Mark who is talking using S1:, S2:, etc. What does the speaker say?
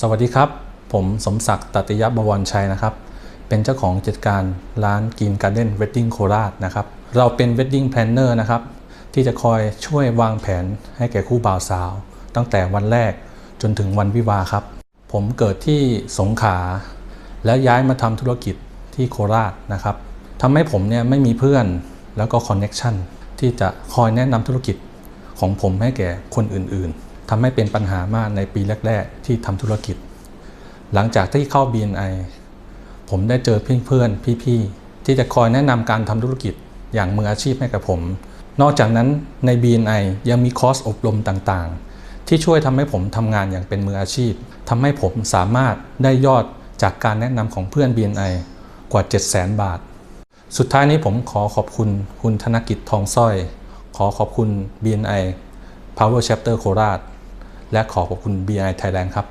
S1: สวัสดีครับ ผมสมศักดิ์ตติยบวรชัยนะครับ เป็นเจ้าของกิจการร้านกินการ์เด้นเวดดิ้งโคราชนะครับ เราเป็นเวดดิ้งแพลนเนอร์นะครับ ที่จะคอยช่วยวางแผนให้แก่คู่บ่าวสาว ตั้งแต่วันแรกจนถึงวันวิวาครับ ผมเกิดที่สงขลาแล้วย้ายมาทำธุรกิจที่โคราชนะครับทำให้ผมเนี่ยไม่มีเพื่อนแล้วก็คอนเน็ชันที่จะคอยแนะนำธุรกิจของผมให้แก่คนอื่นๆ ทำให้เป็นปัญหามากในปีแรก ๆ ที่ทำธุรกิจ หลังจากที่เข้า BNI ผมได้เจอเพื่อนๆพี่ๆ ที่จะคอยแนะนำการทำธุรกิจอย่างมืออาชีพให้กับผม นอกจากนั้นใน BNI ยังมีคอร์สอบรมต่างๆ ที่ช่วยทำให้ผมทำงานอย่างเป็นมืออาชีพทำให้ผมสามารถได้ยอดจากการแนะนำของเพื่อน BNI กว่า 700,000 บาท สุดท้ายนี้ผมขอขอบคุณคุณธนกิจทองสร้อย ขอขอบคุณ BNI Power Chapter โคราช และขอขอบคุณ BI Thailand ครับ